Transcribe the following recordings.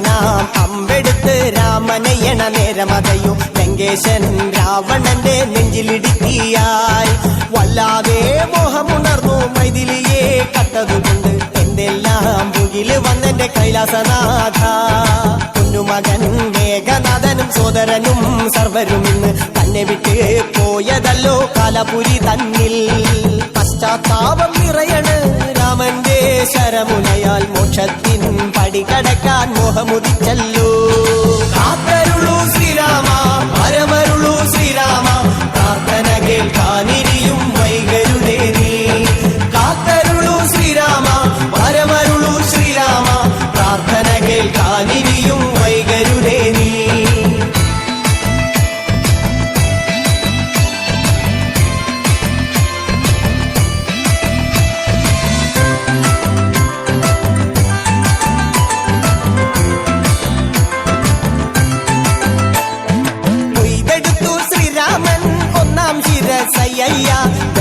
ഒന്നാനാം അമ്പെടുത്ത് രാമനയണ നേരമതയും ലങ്കേശൻ രാവണന്റെ നെഞ്ചിലിടുക്കിയായി. വല്ലാതെ മോഹമുണർന്നു മൈഥിലിയെ കട്ടതുകൊണ്ട് എന്തെല്ലാം മുകിൽ വന്നെന്റെ കൈലാസനാഥ. കുഞ്ഞുമകൻ മേഘനാഥനും സോദരനും സർവരും ഇന്ന് തന്നെ വിട്ട് പോയതല്ലോ കാലപുരി തന്നിൽ. പശ്ചാത്താപം നിറയണ് രാമന്റെ ശരമുനയാൽ മോക്ഷത്തിൻ அடிகடக்கான் முகமுதி செல்லூ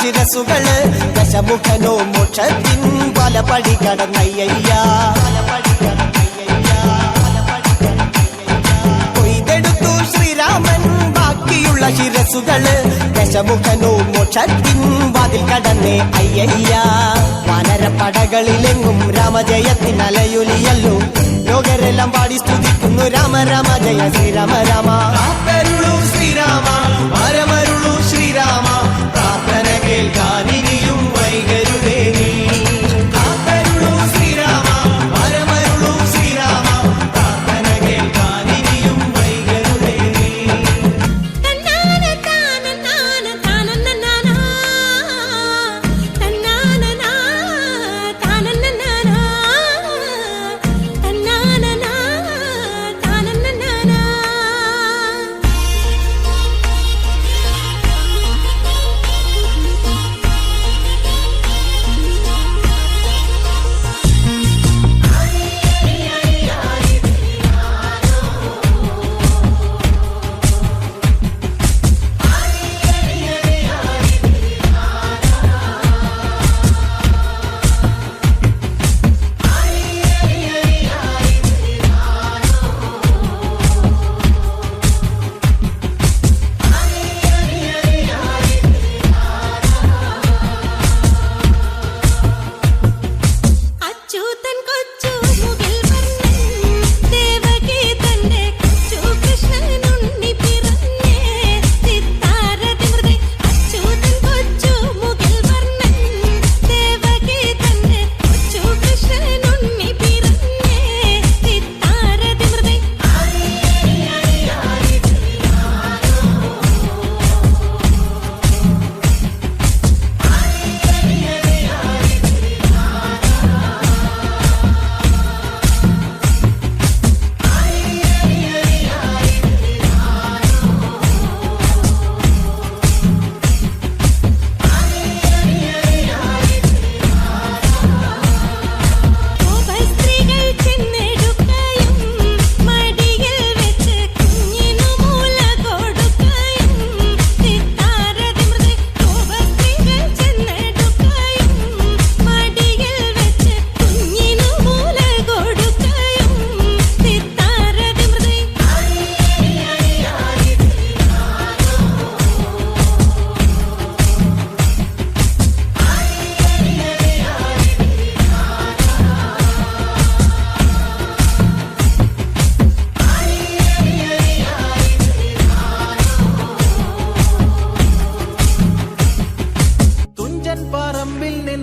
ശിരസുകൾ ദശമുഖനോ മോക്ഷത്തിൻ പല പടി കടന്നയ്യ കൊയ്തെടുത്തു ശ്രീരാമൻ ബാക്കിയുള്ള ശിരസുകൾ ദശമുഖനോ മോക്ഷത്തിൻ വാതിൽ കടന്നേ അയ്യ വാനരപ്പടകളിലെങ്ങും രാമജയത്തിൻ അലയൊലിയല്ലോ ലോകരെല്ലാം പാടി സ്തുതിക്കുന്നു രാമ രാമ ജയ ശ്രീരാമ രാമ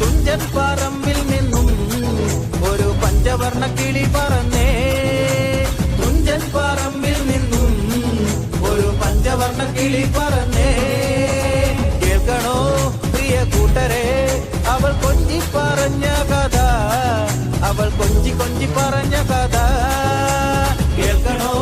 തുഞ്ചൻ പറമ്പിൽ നിന്നും ഒരു പഞ്ചവർണ കിളി പറന്നേ. തുഞ്ചൻ പറമ്പിൽ നിന്നും ഒരു പഞ്ചവർണ കിളി പറന്നേ. കേൾക്കണോ പ്രിയ കൂട്ടരെ അവൾ കൊഞ്ചി പറഞ്ഞ കഥ അവൾ കൊഞ്ചി കൊഞ്ചി പറഞ്ഞ കഥ. കേൾക്കണോ